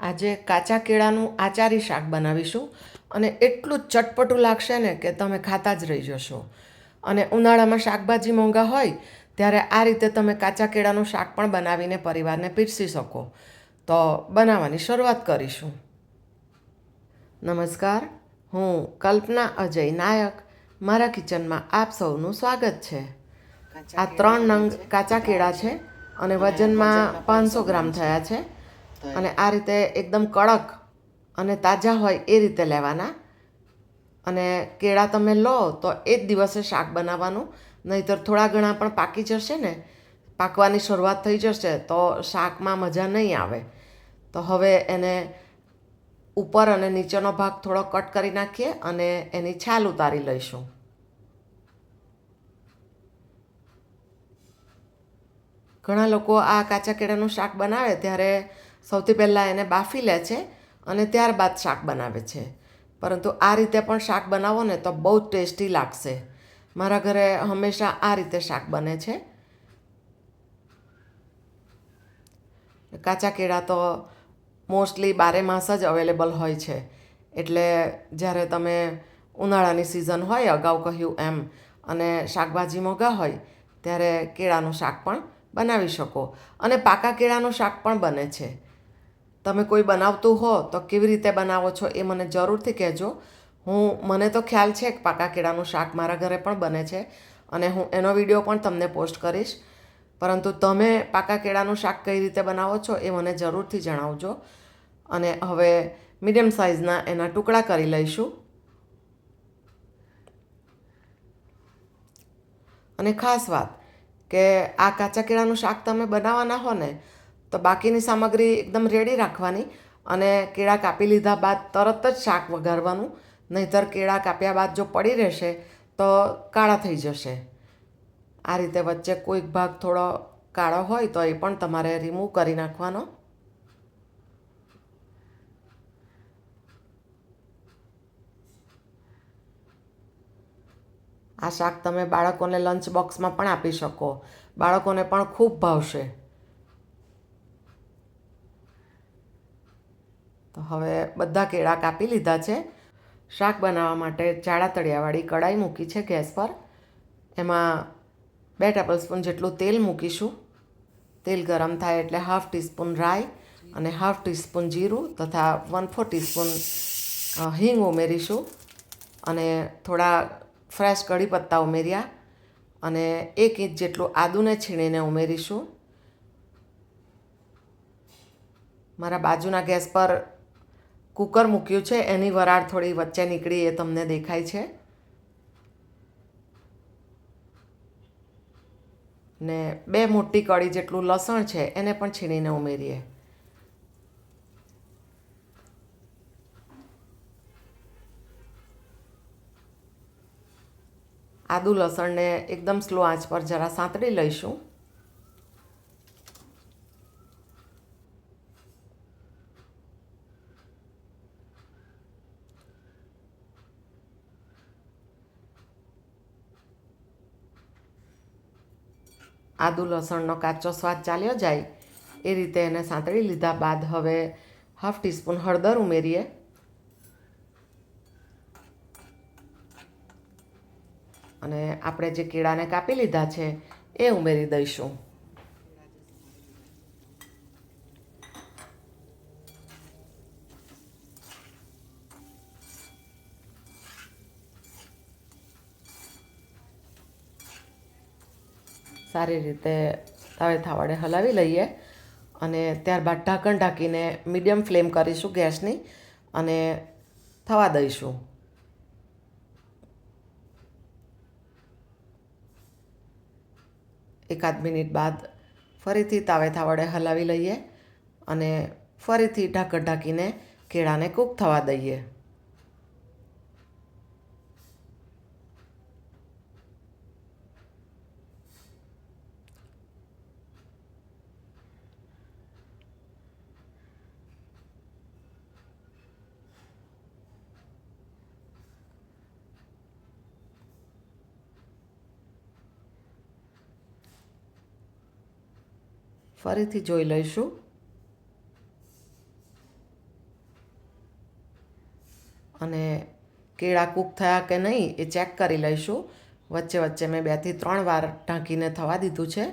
આજે કાચા કેળાનું આચારી શાક બનાવીશું અને એટલું ચટપટું લાગશે ને કે તમે ખાતા જ રહી જશો. અને ઉનાળામાં શાકભાજી મોંઘા હોય, ત્યારે આ રીતે તમે કાચા કેળાનું શાક પણ બનાવીને પરિવારને પીરસી શકો. તો બનાવવાની શરૂઆત કરીશું. નમસ્કાર, હું કલ્પના અજય નાયક. મારા કિચનમાં આપ સૌનું સ્વાગત છે. આ ત્રણ નંગ કાચા કેળા છે અને વજનમાં પાંચસો ગ્રામ થયા છે. અને આ રીતે એકદમ કડક અને તાજા હોય એ રીતે લેવાના. અને કેળા તમે લો તો એ જ દિવસે શાક બનાવવાનું. નહીંતર થોડા ઘણા પણ પાકી જશે ને, પાકવાની શરૂઆત થઈ જશે તો શાકમાં મજા નહીં આવે. તો હવે એને ઉપર અને નીચેનો ભાગ થોડો કટ કરી નાખીએ અને એની છાલ ઉતારી લઈશું. ઘણા લોકો આ કાચા કેળાનું શાક બનાવે ત્યારે સૌથી પહેલાં એને બાફી લે છે અને ત્યારબાદ શાક બનાવે છે. પરંતુ આ રીતે પણ શાક બનાવો ને તો બહુ ટેસ્ટી લાગશે. મારા ઘરે હંમેશા આ રીતે શાક બને છે. કાચા કેળા તો મોસ્ટલી બારે માસ જ અવેલેબલ હોય છે. એટલે જ્યારે તમે ઉનાળાની સિઝન હોય, અગાઉ કહ્યું એમ, અને શાકભાજી મોંઘા હોય, ત્યારે કેળાનું શાક પણ બનાવી શકો. અને પાકા કેળાનું શાક પણ બને છે. તમે કોઈ બનાવતું હો તો કેવી રીતે બનાવો છો એ મને જરૂરથી કહેજો. હું, મને તો ખ્યાલ છે કે પાકા કેળાનું શાક મારા ઘરે પણ બને છે અને હું એનો વીડિયો પણ તમને પોસ્ટ કરીશ. પરંતુ તમે પાકા કેળાનું શાક કઈ રીતે બનાવો છો એ મને જરૂરથી જણાવજો. અને હવે મીડિયમ સાઇઝના એના ટુકડા કરી લઈશું. અને ખાસ વાત કે આ કાચા કેળાનું શાક તમે બનાવવાના હો ને તો બાકીની સામગ્રી એકદમ રેડી રાખવાની અને કેળા કાપી લીધા બાદ તરત જ શાક વઘારવાનું. નહીંતર કેળા કાપ્યા બાદ જો પડી રહેશે તો કાળા થઈ જશે. આ રીતે વચ્ચે કોઈક ભાગ થોડો કાળો હોય તો એ પણ તમારે રિમૂવ કરી નાખવાનો. આ શાક તમે બાળકોને લંચ બોક્સમાં પણ આપી શકો. બાળકોને પણ ખૂબ ભાવશે. તો હવે બધા કેળા કાપી લીધા છે. શાક બનાવવા માટે જાડા તળિયાવાળી કડાઈ મૂકી છે ગેસ પર. એમાં બે ટેબલ સ્પૂન જેટલું તેલ મૂકીશું. તેલ ગરમ થાય એટલે હાફ ટીસ્પૂન રાઈ અને હાફ ટીસ્પૂન જીરું તથા વન ફોર ટીસ્પૂન હિંગ ઉમેરીશું. અને થોડા ફ્રેશ કઢી પત્તા ઉમેર્યા અને એક ઇંચ જેટલું આદુને છીણીને ઉમેરીશું. મારા બાજુના ગેસ પર કુકર મૂક્યું છે, એની વરાળ થોડી વચ્ચે નીકળી એ તમને દેખાય છે. ને બે મોટી કળી જેટલું લસણ છે, એને પણ છીણીને ઉમેરીએ. આદુ લસણને એકદમ સ્લો આંચ પર જરા સાંતળી લઈશું. આદુ લસણનો કાચો સ્વાદ ચાલ્યો જાય, એ રીતે એને સાંતળી લીધા બાદ હવે હાફ ટીસ્પૂન હળદર ઉમેરીએ. અને આપણે જે કેળાને કાપી લીધા છે, એ ઉમેરી દઈશું. સારી રીતે તાવે થાવડે હલાવી લઈએ અને ત્યારબાદ ઢાંકણ ઢાંકીને મીડિયમ ફ્લેમ કરીશું ગેસની અને થવા દઈશું. એકાદ મિનિટ બાદ ફરીથી તાવેથા વડે હલાવી લઈએ અને ફરીથી ઢાંકણ ઢાંકીને કેળાને કૂક થવા દઈએ. ફરીથી જોઈ લઈશું. અને કેળા કૂક થયા કે નહીં એ ચેક કરી લઈશું. વચ્ચે વચ્ચે મેં બેથી ત્રણ વાર ઢાંકીને થવા દીધું છે.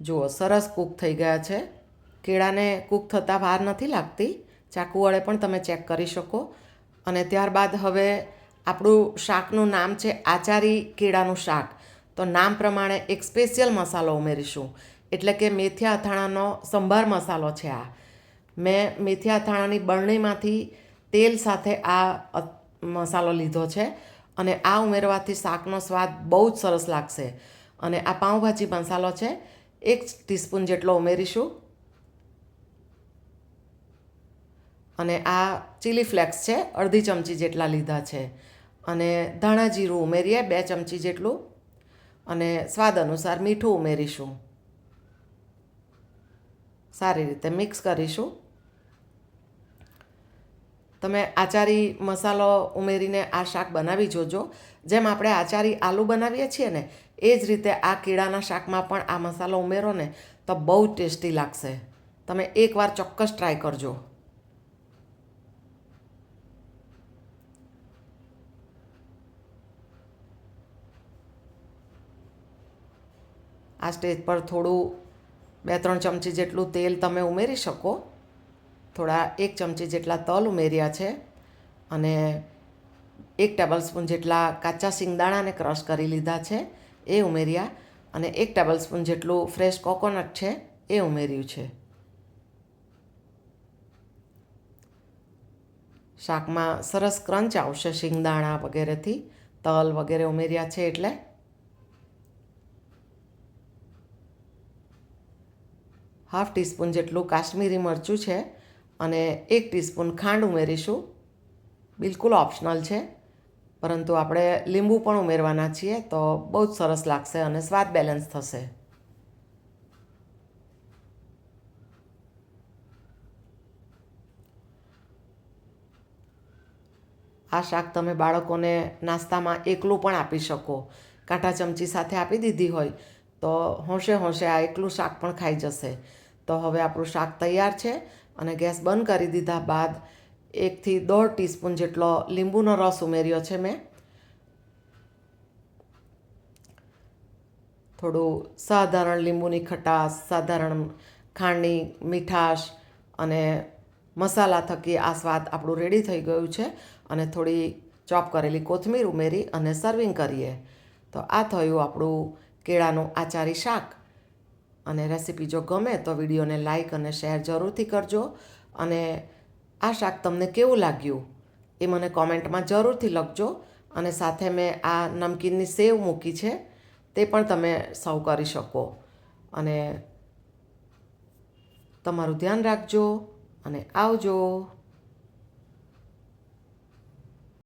જુઓ, સરસ કૂક થઈ ગયા છે. કેળાને કૂક થતાં વાર નથી લાગતી. ચાકુ વડે પણ તમે ચેક કરી શકો. અને ત્યારબાદ હવે આપણું શાકનું નામ છે આચારી કેળાનું શાક. તો નામ પ્રમાણે એક સ્પેશિયલ મસાલો ઉમેરીશું. એટલે કે મેથીયા અથાણાનો સંભાર મસાલો છે આ. મેં મેથીયા અથાણાની બરણીમાંથી તેલ સાથે આ મસાલો લીધો છે અને આ ઉમેરવાથી શાકનો સ્વાદ બહુ જ સરસ લાગશે. અને આ પાઉંભાજી મસાલો છે, એક ટીસ્પૂન જેટલો ઉમેરીશું. અને આ ચીલી ફ્લેક્સ છે, અડધી ચમચી જેટલા લીધા છે. અને ધાણા જીરું ઉમેરીએ બે ચમચી જેટલું. અને સ્વાદ અનુસાર મીઠું ઉમેરીશું. સારી રીતે મિક્સ કરીશું. તમે આચારી મસાલો ઉમેરીને આ શાક બનાવી જોજો. જેમ આપણે આચારી આલુ બનાવીએ છીએ ને, એ જ રીતે આ કીડાના શાકમાં પણ આ મસાલો ઉમેરો ને, તો બહુ ટેસ્ટી લાગશે. તમે એકવાર ચોક્કસ ટ્રાય કરજો. આ સ્ટેજ પર થોડું બે ત્રણ ચમચી જેટલું તેલ તમે ઉમેરી શકો. થોડા એક ચમચી જેટલા તલ ઉમેર્યા છે અને એક ટેબલ સ્પૂન જેટલા કાચા સિંગદાણાને ક્રશ કરી લીધા છે, એ ઉમેર્યા અને એક ટેબલ સ્પૂન જેટલું ફ્રેશ કોકોનટ છે, એ ઉમેર્યું છે. શાકમાં સરસ ક્રંચ આવશે શિંગદાણા વગેરેથી, તલ વગેરે ઉમેર્યા છે એટલે હાફ ટીસ્પૂન જેટલું કાશ્મીરી મરચું છે અને એક ટીસ્પૂન ખાંડ ઉમેરીશું. બિલકુલ ઓપ્શનલ છે. પરંતુ આપણે લીંબુ પણ ઉમેરવાના છીએ તો બહુ જ સરસ લાગશે અને સ્વાદ બેલેન્સ થશે. આ શાક તમે બાળકોને નાસ્તામાં એકલું પણ આપી શકો. કાંટા ચમચી સાથે આપી દીધી હોય તો હોંશે હોંશે આ એકલું શાક પણ ખાઈ જશે. તો હવે આપણું શાક તૈયાર છે અને ગેસ બંધ કરી દીધા બાદ એકથી દોઢ ટીસ્પૂન જેટલો લીંબુનો રસ ઉમેર્યો છે મેં. થોડું સાધારણ લીંબુની ખટાશ, સાધારણ ખાંડની મીઠાશ અને મસાલા થકી આ સ્વાદ આપણું રેડી થઈ ગયું છે અને થોડી ચોપ કરેલી કોથમીર ઉમેરી અને સર્વિંગ કરીએ. તો આ થયું આપણું કેળાનું આચારી શાક. અને રેસીપી જો ગમે તો વિડીયોને લાઈક અને શેર જરૂરથી કરજો. અને આ શાક તમને કેવું લાગ્યું એ મને કોમેન્ટમાં જરૂરથી લખજો. અને સાથે મેં આ નમકીનની સેવ મૂકી છે તે પણ તમે સર્વ કરી શકો. અને તમારું ધ્યાન રાખજો અને આવજો.